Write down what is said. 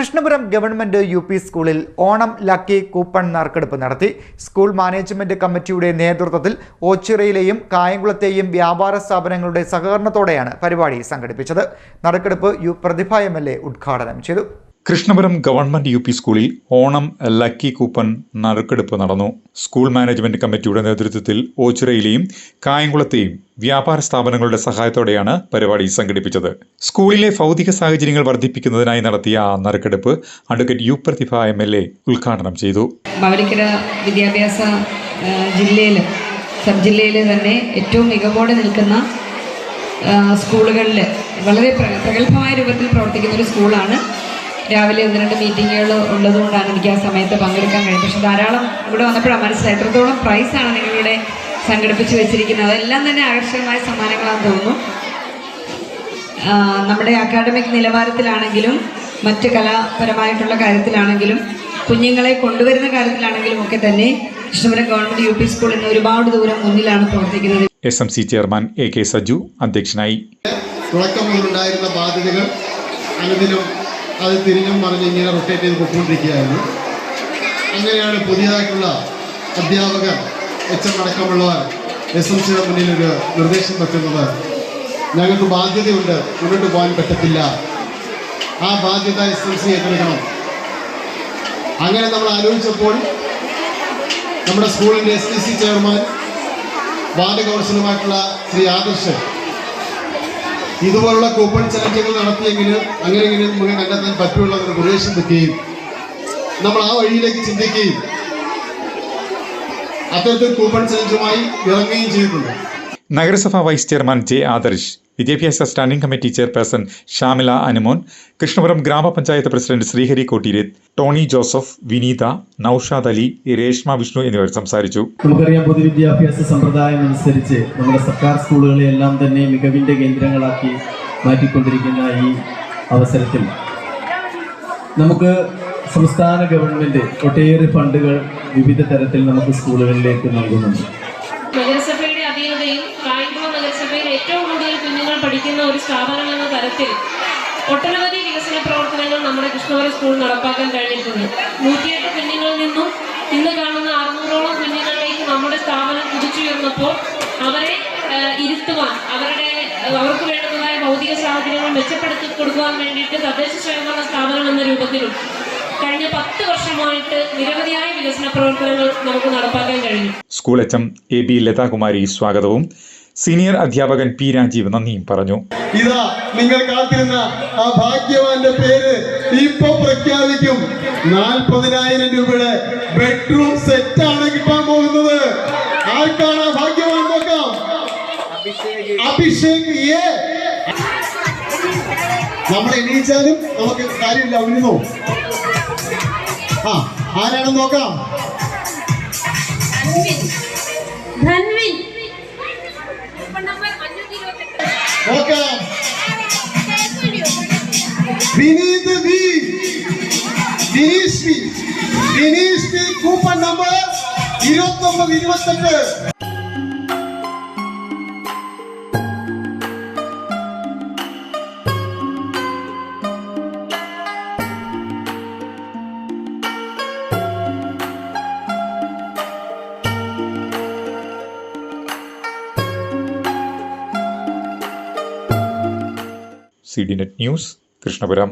Krishnapuram government U P സ്കൂളിൽ Onam lucky coupon നറുക്കെടുപ്പ് നടത്തി. സ്കൂൾ മാനേജ്മെന്റ് കമ്മിറ്റിയുടെ നേതൃത്വത്തിൽ ഓച്ചിറയിലെയും കായംകുളത്തെയും വ്യാപാര സ്ഥാപനങ്ങളുടെ സഹകരണത്തോടെയാണ് പരിപാടി സംഘടിപ്പിച്ചത്. നറുക്കെടുപ്പ് യു പ്രതിഭ എം ഉദ്ഘാടനം ചെയ്തു. കൃഷ്ണപുരം ഗവൺമെന്റ് യു പി സ്കൂളിൽ ഓണം ലക്കി കൂപ്പൺ നറുക്കെടുപ്പ് നടന്നു. സ്കൂൾ മാനേജ്മെന്റ് കമ്മിറ്റിയുടെ നേതൃത്വത്തിൽ ഓച്ചിറയിലെയും കായംകുളത്തെയും വ്യാപാര സ്ഥാപനങ്ങളുടെ സഹായത്തോടെയാണ് പരിപാടി സംഘടിപ്പിച്ചത്. സ്കൂളിലെ ഭൗതിക സാഹചര്യങ്ങൾ വർദ്ധിപ്പിക്കുന്നതിനായി നടത്തിയ നറുക്കെടുപ്പ് advocate U Prathibha M L A ഉദ്ഘാടനം ചെയ്തു. വിദ്യാഭ്യാസ ജില്ലയിൽ സബ് ജില്ലയിൽ തന്നെ ഏറ്റവും മികവോടെ നിൽക്കുന്ന സ്കൂളുകളിൽ വളരെ പ്ര- പ്രഗത്ഭമായ രൂപത്തിൽ പ്രവർത്തിക്കുന്ന ഒരു സ്കൂളാണ് രാവിലെ ഒന്ന് രണ്ട് മീറ്റിങ്ങുകൾ ഉള്ളതുകൊണ്ടാണ് എനിക്ക് ആ സമയത്ത് പങ്കെടുക്കാൻ കഴിയും പക്ഷെ ധാരാളം ഇവിടെ വന്നപ്പോഴാണ് മനസ്സിലായി എത്രത്തോളം പ്രൈസാണ് നിങ്ങളിവിടെ സംഘടിപ്പിച്ച് വെച്ചിരിക്കുന്നത്. അതെല്ലാം തന്നെ ആകർഷകമായ സമ്മാനങ്ങളാണെന്ന് തോന്നുന്നു. നമ്മുടെ അക്കാഡമിക് നിലവാരത്തിലാണെങ്കിലും മറ്റ് കലാപരമായിട്ടുള്ള കാര്യത്തിലാണെങ്കിലും കുഞ്ഞുങ്ങളെ കൊണ്ടുവരുന്ന കാര്യത്തിലാണെങ്കിലും ഒക്കെ തന്നെ Krishnapuram government U P school ഇന്ന് ഒരുപാട് ദൂരം മുന്നിലാണ് പ്രവർത്തിക്കുന്നത്. S M C chairman A K Saju അധ്യക്ഷനായി. തുടക്കം മുതലുണ്ടായിരുന്ന ബാധ്യതകൾ അനുദിനം അത് തിരിഞ്ഞും പറഞ്ഞ് ഇങ്ങനെ റൊട്ടേറ്റ് ചെയ്ത് പൊയ്ക്കൊണ്ടിരിക്കുകയായിരുന്നു അങ്ങനെയാണ് പുതിയതായിട്ടുള്ള അധ്യാപകർ എച്ച് എം അടക്കമുള്ളവർ എസ് എം സിയുടെ മുന്നിൽ ഒരു നിർദ്ദേശം വെക്കുന്നത്. ഞങ്ങൾക്ക് ബാധ്യതയുണ്ട്. മുന്നോട്ട് പോകാൻ പറ്റത്തില്ല. ആ ബാധ്യത എസ് എം സി ഏറ്റെടുക്കണം. അങ്ങനെ നമ്മൾ ആലോചിച്ചപ്പോൾ നമ്മുടെ സ്കൂളിന്റെ S D C chairman ward കൗൺസിലുമായിട്ടുള്ള Shri Adarsh ഇതുപോലുള്ള കൂപ്പൺ ചലഞ്ചുകൾ നടത്തിയെങ്കിൽ അങ്ങനെ നമുക്ക് കണ്ടെത്താൻ പറ്റുള്ള ഒരു നിർദ്ദേശം വെക്കുകയും നമ്മൾ ആ വഴിയിലേക്ക് ചിന്തിക്കുകയും അത്തരത്തിൽ കൂപ്പൺ ചലഞ്ചുമായി ഇറങ്ങുകയും ചെയ്തിട്ടുണ്ട്. നഗരസഭാ വൈസ് ചെയർമാൻ ജെ ആദർശ് വിദ്യാഭ്യാസ standing committee chairperson Shamila Anumon Krishnapuram ഗ്രാമപഞ്ചായത്ത് പ്രസിഡന്റ് ശ്രീഹരി കോട്ടീരി ടോണി ജോസഫ് വിനീത നൌഷാദ് അലി രേഷ്മ വിഷ്ണു എന്നിവർ സംസാരിച്ചു. നമുക്കറിയാം പൊതുവിദ്യാഭ്യാസ സമ്പ്രദായം അനുസരിച്ച് നമ്മുടെ സർക്കാർ സ്കൂളുകളെ എല്ലാം തന്നെ മികവിന്റെ കേന്ദ്രങ്ങളാക്കി മാറ്റിക്കൊണ്ടിരിക്കുന്ന ഈ അവസരത്തിൽ നമുക്ക് സംസ്ഥാന ഗവൺമെന്റ് ഒട്ടേറെ ഫണ്ടുകൾ വിവിധ തരത്തിൽ നമുക്ക് സ്കൂളുകളിലേക്ക് നൽകുന്നുണ്ട്. നഗരസഭയുടെ അധീനതയും കായംകുളം നഗരസഭയിൽ ഏറ്റവും കൂടുതൽ കുഞ്ഞുങ്ങൾ പഠിക്കുന്ന ഒരു സ്ഥാപനം എന്ന തരത്തിൽ ഒട്ടനവധി വികസന പ്രവർത്തനങ്ങൾ നമ്മുടെ കൃഷ്ണപുരം സ്കൂൾ നടപ്പാക്കാൻ കഴിഞ്ഞിട്ടുണ്ട്. നൂറ്റിയെട്ട് കുഞ്ഞുങ്ങളിൽ നിന്നും ഇന്ന് കാണുന്ന അറുന്നൂറോളം കുഞ്ഞുങ്ങളിലേക്ക് നമ്മുടെ സ്ഥാപനം കുതിച്ചുയർന്നപ്പോൾ അവരെ ഇരുത്തുവാൻ അവരുടെ അവർക്ക് വേണ്ടതായ ഭൗതിക സാഹചര്യങ്ങൾ മെച്ചപ്പെടുത്തി കൊടുക്കുവാൻ വേണ്ടിയിട്ട് തദ്ദേശ സ്വയംഭരണ സ്ഥാപനം എന്ന രൂപത്തിലും കഴിഞ്ഞ പത്ത് വർഷമായിട്ട് നിരവധിയായ വികസന പ്രവർത്തനങ്ങൾ നമുക്ക് നടപ്പാക്കാൻ കഴിഞ്ഞു. School H M A B Lathakumari സ്വാഗതവും. സീനിയർ അധ്യാപകൻ പി രാജീവ് നന്ദിയും പറഞ്ഞു. ഇതാ നിങ്ങൾ കാത്തിരുന്ന ആ ഭാഗ്യവാന്റെ പേര് ഇപ്പൊ പ്രഖ്യാപിക്കും. നാൽപ്പതിനായിരം രൂപയുടെ ബെഡ്റൂം സെറ്റ് ആണ് കിട്ടാൻ പോകുന്നത്. ആർക്കാണ് ആ ഭാഗ്യവാൻ നോക്കാം? അഭിഷേക് നമ്മൾ എണീച്ചാലും നമുക്ക് കാര്യമില്ല ഉഴുന്നോ ആ ആരാണെന്ന് നോക്കാം. ധൻവിൻ. നോക്കാം Vineeth V. Vineesh V Vineesh V coupon number ഇരുപത്തൊമ്പത് ഇരുപത്തെട്ട്. C D net news Krishnapuram.